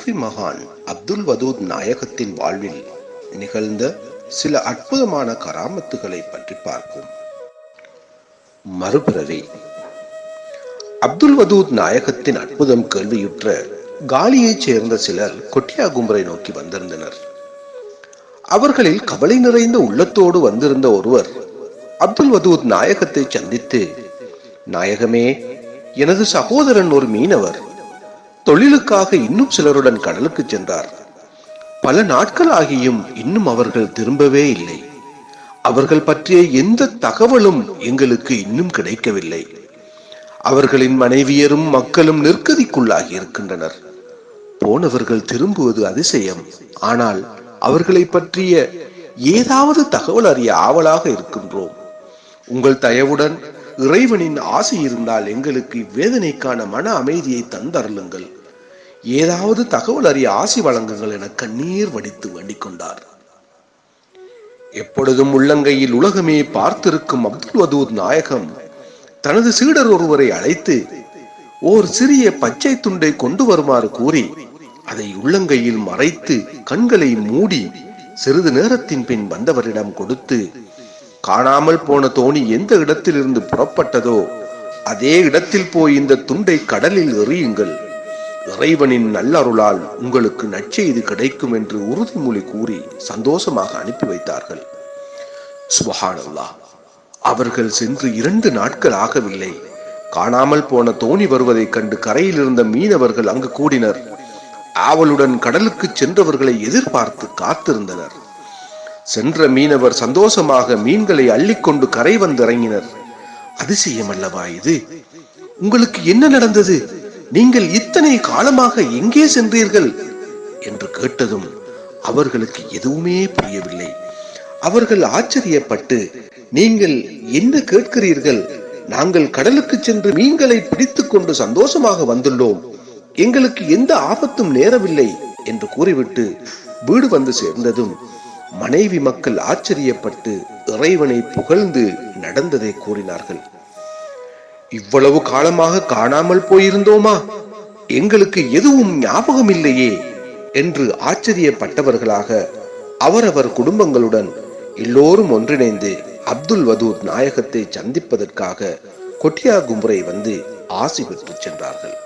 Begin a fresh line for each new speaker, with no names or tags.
சூஃபி மகான் அப்துல் வதூத் நாயகத்தின் வாழ்வில் நிகழ்ந்த சில அற்புதமான கராமத்துகளை பற்றி பார்ப்போம். மறுபிறவி. அப்துல் வதூத் நாயகத்தின் அற்புதம் கேள்வியுற்ற காலியைச் சேர்ந்த சிலர் கொட்டியா கும்பரை நோக்கி வந்திருந்தனர். அவர்களில் கவலை நிறைந்த உள்ளத்தோடு வந்திருந்த ஒருவர் அப்துல் வதூத் நாயகத்தை சந்தித்து நாயகமே எனது சகோதரன் ஒரு மீனவர். தொழிலுக்காக இன்னும் சிலருடன் கடலுக்கு சென்றார். பல நாட்கள் ஆகியும் இன்னும் அவர்கள் திரும்பவே இல்லை. அவர்கள் பற்றிய எந்த தகவலும் எங்களுக்கு இன்னும் கிடைக்கவில்லை. அவர்களின் மனைவியரும் மக்களும் நிற்கதிக்குள்ளாகி இருக்கின்றனர். போனவர்கள் திரும்புவது அதிசயம். ஆனால் அவர்களை பற்றிய ஏதாவது தகவல் அறிய ஆவலாக இருக்கின்றோம். உங்கள் தயவுடன் இறைவனின் ஆசை இருந்தால் எங்களுக்கு இவ்வேதனைக்கான மன அமைதியை தந்தருளுங்கள். ஏதாவது தகவல் அறிய ஆசி வழங்குங்கள் என கண்ணீர் வடித்து வேண்டிக் கொண்டார் எப்பொழுதும் உள்ளங்கையில் உலகமே பார்த்திருக்கும் அப்துல் வதூத் நாயகம் தனது சீடர் ஒருவரை அழைத்து ஓர் சிறிய பச்சை துண்டை கொண்டு வருமாறு கூறி அதை உள்ளங்கையில் மறைத்து கண்களை மூடி சிறிது நேரத்தின் பின் வந்தவரிடம் கொடுத்து காணாமல் போன தோணி எந்த இடத்திலிருந்து புறப்பட்டதோ அதே இடத்தில் போய் இந்த துண்டை கடலில் எறியுங்கள். இறைவனின் நல்லருளால் உங்களுக்கு நற்செய்து கிடைக்கும் என்று உறுதிமொழி கூறி சந்தோஷமாக அனுப்பி வைத்தார்கள். சுபஹானல்லா அவர்கள் சென்று இரண்டு நாட்கள் ஆகவில்லை. காணாமல் போன தோணி வருவதைக் கண்டு கரையில் இருந்த மீனவர்கள் அங்கு கூடினர். ஆவலுடன் கடலுக்கு சென்றவர்களை எதிர்பார்த்து காத்திருந்தனர். சென்ற மீனவர் சந்தோஷமாக மீன்களை அள்ளிக்கொண்டு கரை வந்திறங்கினர். அதிசயம் அல்லவா இது? உங்களுக்கு என்ன நடந்தது? நீங்கள் இத்தனை காலமாக எங்கே சென்றீர்கள்? என்று கேட்டதும் அவர்களுக்கு எதுவுமே புரியவில்லை. அவர்கள் ஆச்சரியப்பட்டு நீங்கள் என்ன கேட்கிறீர்கள்? நாங்கள் கடலுக்கு சென்று மீன்களை பிடித்துக் கொண்டு சந்தோஷமாக வந்துள்ளோம். எங்களுக்கு எந்த ஆபத்தும் நேரவில்லை என்று கூறிவிட்டு வீடு வந்து சேர்ந்ததும் மனைவி மக்கள் ஆச்சரியப்பட்டு இறைவனை புகழ்ந்து நடந்ததை கூறினார்கள். இவ்வளவு காலமாக காணாமல் போயிருந்தோமா? எங்களுக்கு எதுவும் ஞாபகம் இல்லையே என்று ஆச்சரியப்பட்டவர்களாக அவரவர் குடும்பங்களுடன் எல்லோரும் ஒன்றிணைந்து அப்துல் வதூத் நாயகத்தை சந்திப்பதற்காக கொட்டியா கும்பரை வந்து ஆசி பெற்று சென்றார்கள்.